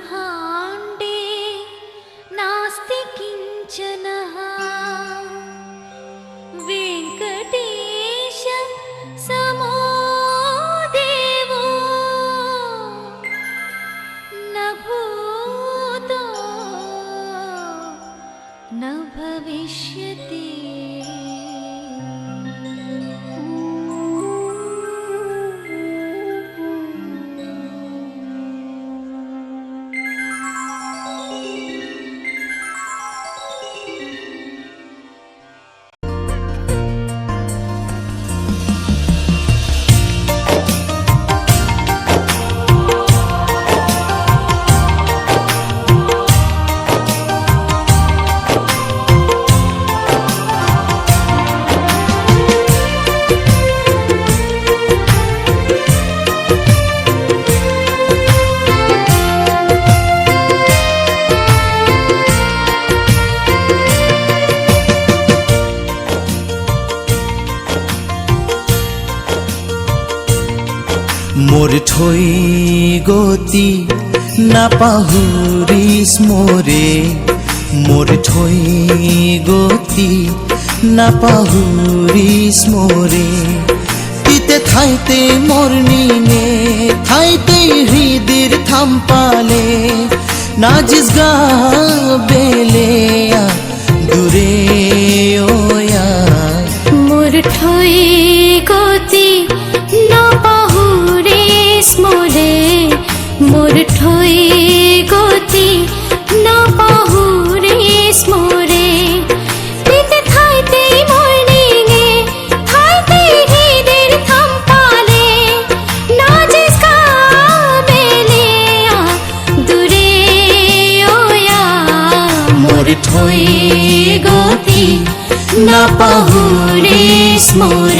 ब्रह्माण्डे नास्ति किञ्चन মোৰ থৈ গতি নাপাহৰিছ মোৰে মোৰ থৈ গতি নাপাহৰিছ মোৰে তিতে ঠাইতে মোৰ নিনে ঠাইতে হৃদিৰ থাম পালে, নাজিস গা বেলেয়া গতি না পাহুরে স্মরে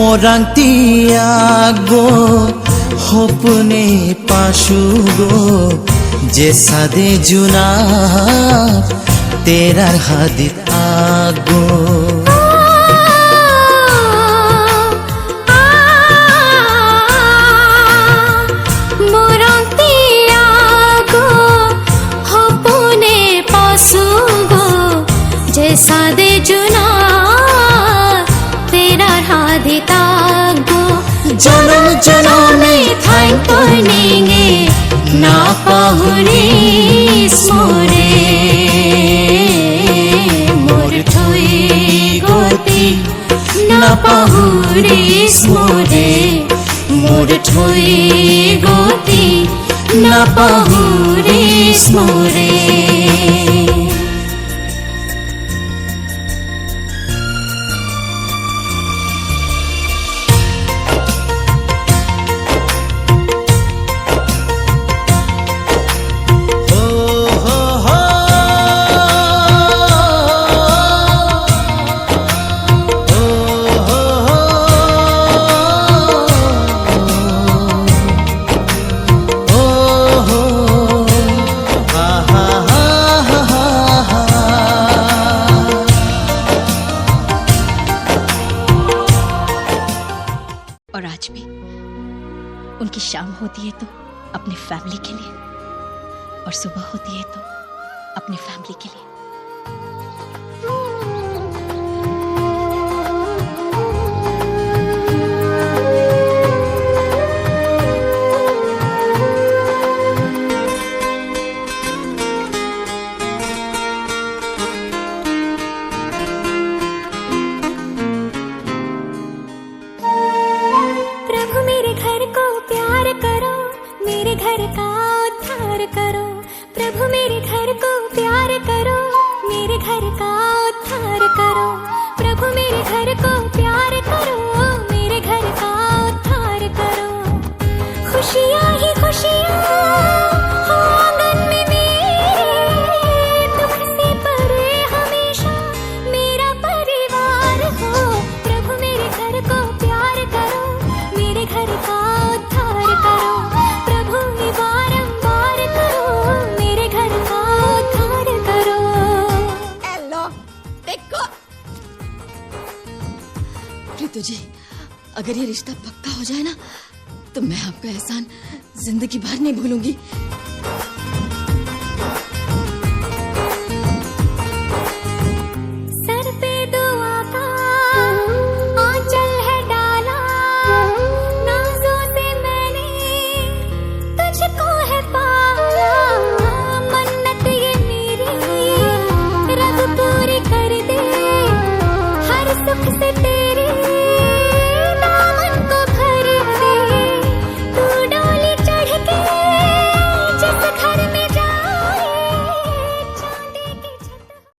মোরাংতি গো হপনে পাশু গো যে সাদে জুনা তেরার হাদিত আগো পর্নিঙে না পাহুরে স্মরে মোর ঠই গতি না পাহুরে স্মরে মোর ঠই গতি না পাহুরে স্মরে और आज भी। उनकी शाम होती है तो अपनी फैमिली के लिए। और सुबह होती है तो अपनी फैमिली के लिए। प्रभु मेरे घर को प्यार करो मेरे घर का उद्धार करो। अगर ये रिश्ता पक्का हो जाए ना तो मैं आपका एहसान ज़िंदगी भर नहीं भूलूँगी।